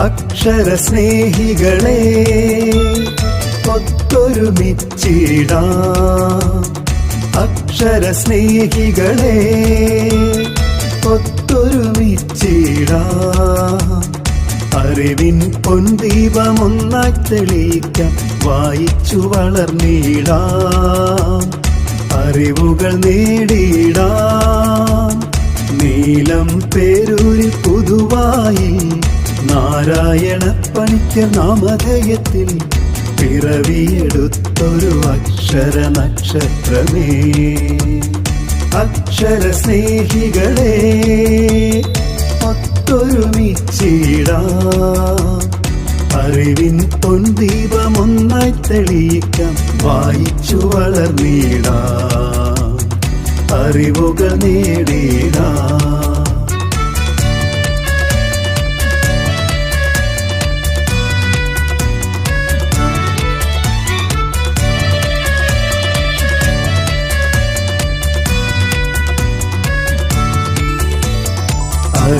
അക്ഷര സ്നേഹികളെ ഒത്തൊരുമിച്ചിടാം. അക്ഷര സ്നേഹികളെ ഒത്തൊരുമിച്ചിടാം. അറിവിൻ പൊൻദീപമൊന്നായി തെളിയിക്കാം വായിച്ചു വളർന്നിടാം. അറിവുകൾ നേടിയിടാം. നീലം പേരൂരിൽ പുതുവായി നാരായണ പണിക്ക നാമധേയത്തിൽ പിറവിയെടുത്തൊരു അക്ഷര നക്ഷത്രമേ. അക്ഷര സ്നേഹികളെ ഒത്തൊരുമിച്ചിടാം. അറിവിൻ പൊൻദീപമൊന്നായി തെളിയിക്കാം വായിച്ചു വളർന്നിടാം. അറിവുകൾ നേടിടാം.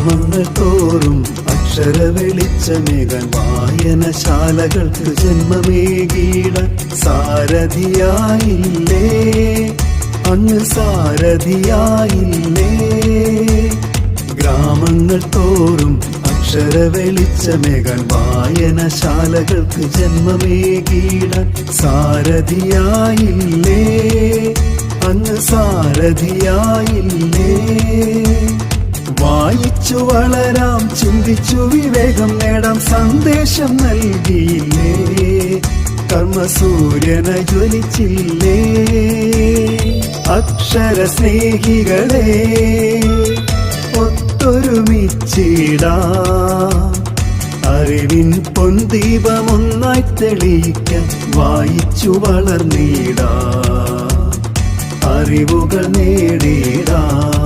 ഗ്രാമങ്ങൾ തോറും അക്ഷര വെളിച്ചമേകാൻ വായനശാലകൾക്ക് ജന്മമേകീട സാരഥിയായില്ലേ? അങ്ങ് സാരഥിയായില്ലേ? ഗ്രാമങ്ങൾ തോറും അക്ഷര വെളിച്ചമേകാൻ വായനശാലകൾക്ക് ജന്മമേകീട സാരഥിയായില്ലേ? അങ്ങ് സാരഥിയായില്ലേ? വായിച്ചു വളരാം ചിന്തിച്ചു വിവേകം നേടാം സന്ദേശം നൽകിയില്ലേ? കർമ്മസൂര്യന ജ്വലിച്ചില്ലേ? അക്ഷര സ്നേഹികളെ ഒത്തൊരുമിച്ചിടാ. അറിവിൻ പൊന്തീപമൊന്നായി തെളിയിക്ക വായിച്ചു വളർന്നിടാ. അറിവുകൾ നേടിടാം